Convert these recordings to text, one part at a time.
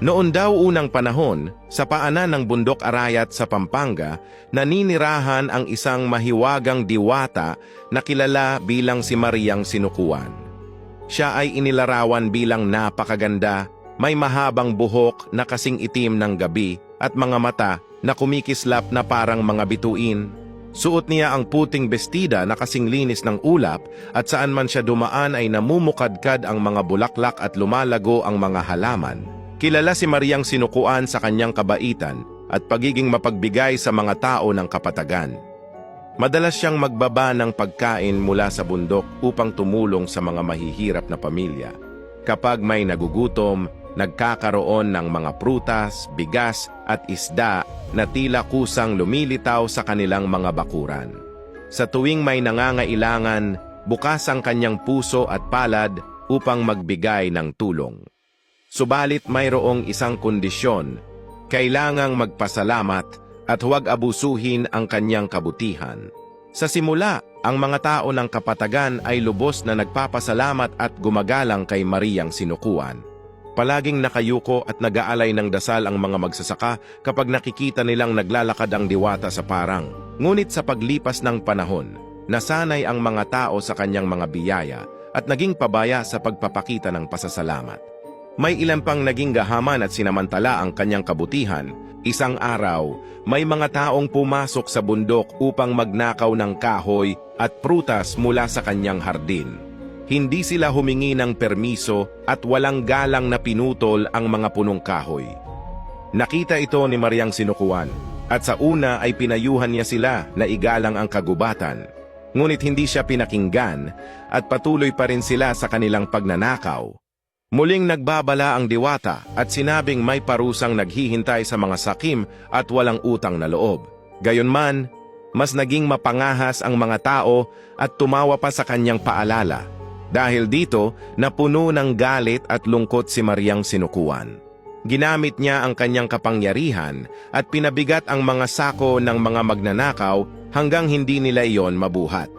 Noon daw unang panahon, sa paanan ng bundok Arayat sa Pampanga, naninirahan ang isang mahiwagang diwata na kilala bilang si Mariang Sinukuan. Siya ay inilarawan bilang napakaganda, may mahabang buhok na kasing itim ng gabi at mga mata na kumikislap na parang mga bituin. Suot niya ang puting bestida na kasing linis ng ulap at saan man siya dumaan ay namumukadkad ang mga bulaklak at lumalago ang mga halaman. Kilala si Mariang Sinukuan sa kanyang kabaitan at pagiging mapagbigay sa mga tao ng kapatagan. Madalas siyang magbaba ng pagkain mula sa bundok upang tumulong sa mga mahihirap na pamilya. Kapag may nagugutom, nagkakaroon ng mga prutas, bigas at isda na tila kusang lumilitaw sa kanilang mga bakuran. Sa tuwing may nangangailangan, bukas ang kanyang puso at palad upang magbigay ng tulong. Subalit mayroong isang kondisyon, kailangang magpasalamat at huwag abusuhin ang kanyang kabutihan. Sa simula, ang mga tao ng kapatagan ay lubos na nagpapasalamat at gumagalang kay Mariang Sinukuan. Palaging nakayuko at nag-aalay ng dasal ang mga magsasaka kapag nakikita nilang naglalakad ang diwata sa parang. Ngunit sa paglipas ng panahon, nasanay ang mga tao sa kanyang mga biyaya at naging pabaya sa pagpapakita ng pasasalamat. May ilan pang naging gahaman at sinamantala ang kanyang kabutihan. Isang araw, may mga taong pumasok sa bundok upang magnakaw ng kahoy at prutas mula sa kanyang hardin. Hindi sila humingi ng permiso at walang galang na pinutol ang mga punong kahoy. Nakita ito ni Mariang Sinukuan at sa una ay pinayuhan niya sila na igalang ang kagubatan. Ngunit hindi siya pinakinggan at patuloy pa rin sila sa kanilang pagnanakaw. Muling nagbabala ang diwata at sinabing may parusang naghihintay sa mga sakim at walang utang na loob. Gayunman, mas naging mapangahas ang mga tao at tumawa pa sa kanyang paalala. Dahil dito, napuno ng galit at lungkot si Mariang Sinukuan. Ginamit niya ang kanyang kapangyarihan at pinabigat ang mga sako ng mga magnanakaw hanggang hindi nila iyon mabuhat.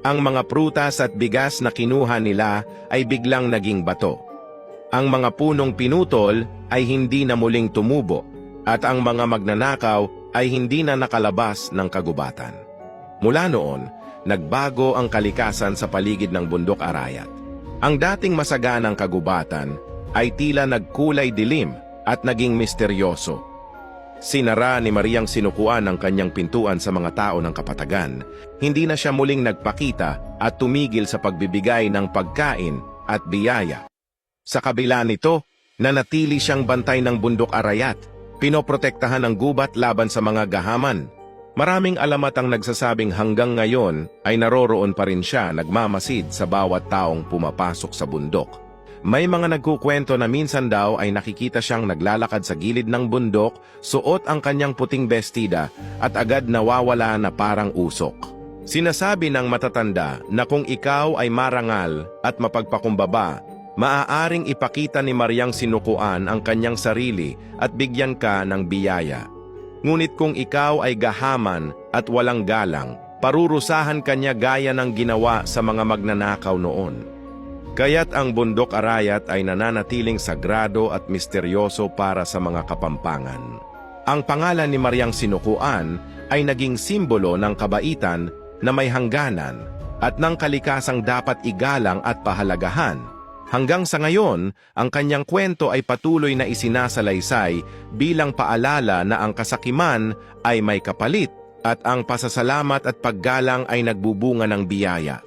Ang mga prutas at bigas na kinuha nila ay biglang naging bato. Ang mga punong pinutol ay hindi na muling tumubo at ang mga magnanakaw ay hindi na nakalabas ng kagubatan. Mula noon, nagbago ang kalikasan sa paligid ng bundok Arayat. Ang dating masaganang kagubatan ay tila nagkulay dilim at naging misteryoso. Sinara ni Mariang Sinukuan ang kanyang pintuan sa mga tao ng kapatagan. Hindi na siya muling nagpakita at tumigil sa pagbibigay ng pagkain at biyaya. Sa kabila nito, nanatili siyang bantay ng bundok Arayat, pinoprotektahan ang gubat laban sa mga gahaman. Maraming alamat ang nagsasabing hanggang ngayon ay naroroon pa rin siya nagmamasid sa bawat taong pumapasok sa bundok. May mga nagkukwento na minsan daw ay nakikita siyang naglalakad sa gilid ng bundok, suot ang kanyang puting bestida at agad nawawala na parang usok. Sinasabi ng matatanda na kung ikaw ay marangal at mapagpakumbaba, maaaring ipakita ni Mariang Sinukuan ang kanyang sarili at bigyan ka ng biyaya. Ngunit kung ikaw ay gahaman at walang galang, parurusahan kanya gaya ng ginawa sa mga magnanakaw noon. Kaya't ang bundok Arayat ay nananatiling sagrado at misteryoso para sa mga kapampangan. Ang pangalan ni Mariang Sinukuan ay naging simbolo ng kabaitan na may hangganan at ng kalikasang dapat igalang at pahalagahan Hanggang sa ngayon, ang kanyang kwento ay patuloy na isinasalaysay bilang paalala na ang kasakiman ay may kapalit at ang pasasalamat at paggalang ay nagbubunga ng biyaya.